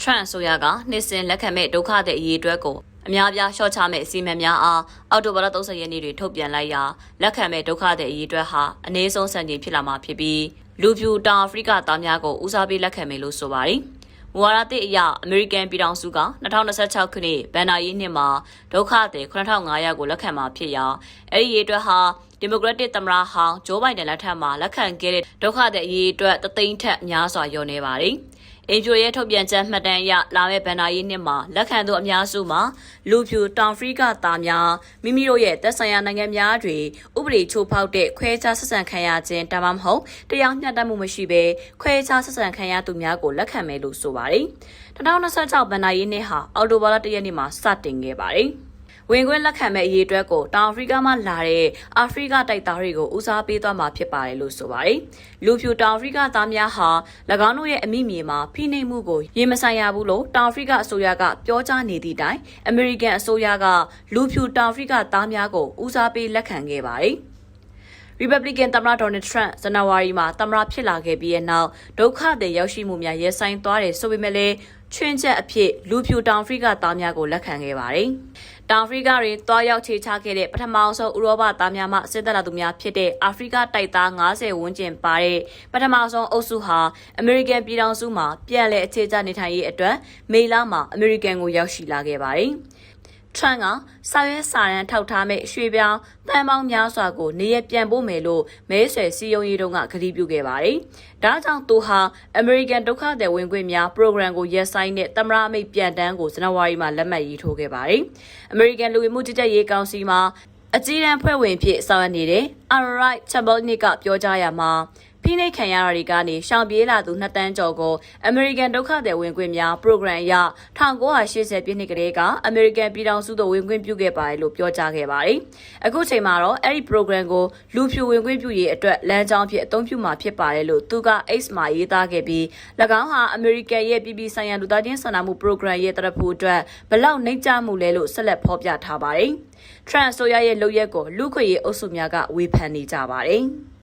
Trump ဆိုရကနှစ်စဉ်လက်ခံမဲ့ဒုက္ခတဲ့အရေးအတွက်ကိုအများပြားရှော့ချမဲ့အစီအမံများအားအော်တိုဘာလ30ရက်နေ့တွင်ထုတ်ပြန်လိုက်ရာလက်ခံမဲ့ဒုက္ခတဲ့အရေးအတွက်ဟာအနည်းဆုံးစံချိန်ဖြစ်လာမှာဖြစ်ပြီးလူဖြူတောင်အာဖရိကသားများကိုဦးစားပေးလက်ခံမယ်လို့ဆိုပါတယ်။မူဝါဒသစ်အရအမေရိကန်ပြည်ထောင်စုက2026ခုနှစ်ဘန်နာရေးနှစ်မှာဒုက္ခသည်9500ကိုလက်ခံမှာဖြစ်ရာအဲ့ဒီရေးအတွက်ဟာဒီမိုကရက်တစ်သမ္မတဟောင်းဂျိုးဘိုင်ဒန်လက်ထက်မှာလက်ခံခဲ့တဲ့ဒုက္ခသည်အရေးအတွက်တသိန်းထက်များစွာလျော့နေပါတယ်။ အင်ဂျိုရဲ့ထုတ်ပြန်ချက်မှတ်တမ်းအရလာမယ့်ဘန်နာရေးနှစ်မှာလက်ခံသူအများစုမှာလူဖြူတောင်ဖရီကသားများမိမိတို့ရဲ့သက်ဆိုင်ရာနိုင်ငံများတွင်ဥပဒေချိုးဖောက်တဲ့ခွဲခြားဆက်ဆံခံရခြင်းဒါမှမဟုတ်တရားမျှတမှုမရှိဘဲခွဲခြားဆက်ဆံခံရသူများကိုလက်ခံမယ်လို့ဆိုပါတယ်။2026ဘန်နာရေးနှစ်ဟာအော်တိုဘာလ1ရက်နေ့မှာစတင်ခဲ့ပါတယ်။ ဝင်ခွင့်လက်ခံမဲ့အရေးအတွက်ကိုတောင်အာဖရိကမှလာတဲ့အာဖရိကတိုက်သားတွေကိုဦးစားပေးသွားမှာဖြစ်ပါတယ်လို့ဆိုပါတယ်။လူဖြူတောင်အာဖရိကသားများဟာ၎င်းတို့ရဲ့အမိမြေမှာဖိနှိပ်မှုကိုရင်မဆိုင်ရဘူးလို့တောင်အာဖရိကအစိုးရကပြောကြားနေသည့်တိုင်အမေရိကန်အစိုးရကလူဖြူတောင်အာဖရိကသားများကိုဦးစားပေးလက်ခံခဲ့ပါတယ်။ Republican သမ္မတ Donald Trump ဇန်နဝါရီမှာသမ္မတဖြစ်လာခဲ့ပြီးတဲ့နောက်ဒုက္ခသည်ရောက်ရှိမှုများရဲဆိုင်သွားတယ်ဆိုပေမဲ့လည်းချွင်းချက်အဖြစ်လူဖြူတောင်အာဖရိကသားများကိုလက်ခံခဲ့ပါတယ်။တောင်အာဖရိကတွင်တွားရောက်ခြေချခဲ့တဲ့ပထမဆုံးဥရောပသားများမှစစ်တပ်လာသူများဖြစ်တဲ့အာဖရိကတိုက်သား90ဝန်းကျင်ပါတဲ့ပထမဆုံးအုပ်စုဟာအမေရိကန်ပြည်ထောင်စုမှာပြန်လည်အခြေချနေထိုင်ရေးအတွက်မေလမှာအမေရိကန်ကိုရောက်ရှိလာခဲ့ပါတယ်။ Trump ကစာရွက်စာတမ်းထောက်ထားမဲ့ရွှေပြောင်းတန်ပေါင်းများစွာကိုနေရပြန်ပို့မယ်လို့မဲဆွယ်စည်းရုံးရေးတုန်းကကတိပြုခဲ့ပါတယ်။ဒါကြောင့်သူဟာ American ဒုက္ခသည်ဝင်ခွင့်များ program ကိုရက်ဆိုင်တဲ့သမ္မတအမိတ်ပြန်တမ်းကိုဇန်နဝါရီမှာလက်မှတ်ရေးထိုးခဲ့ပါတယ်။ American လူဝင်မှုကြီးကြပ်ရေးကောင်စီမှာအကြီးတန်းဖွဲ့ဝင်ဖြစ်ဆောင်ရွက်နေတဲ့ Alright Chamberlain ကပြောကြားရမှာ ဖိနှိပ်ခံရတာတွေကနေရှောင်ပြေးလာသူနှစ်တန်းကျော်ကို American ဒုက္ခသည်ဝင်ခွင့်များ program အရ1980ပြည့်နှစ်ကလေးက American ပြည်ထောင်စုသို့ဝင်ခွင့်ပြုခဲ့ပါတယ်လို့ပြောကြားခဲ့ပါတယ်။အခုချိန်မှာတော့အဲ့ဒီ program ကိုလူဖြူဝင်ခွင့်ပြုရေးအတွက်လမ်းကြောင်းဖြစ်အသုံးပြုမှာဖြစ်ပါတယ်လို့သူက X မှာရေးသားခဲ့ပြီး၎င်းဟာ American ရဲ့ပြည်ပြည်ဆိုင်ရာလူသားချင်းစာနာမှု program ရဲ့တရဖူအတွက်ဘလောက်နှိမ့်ချမှုလဲလို့ဆက်လက်ဖော်ပြထားပါတယ်။ Trump ဆိုရရဲ့လုပ်ရက်ကိုလူခွေရေးအုပ်စုများကဝေဖန်နေကြပါတယ်။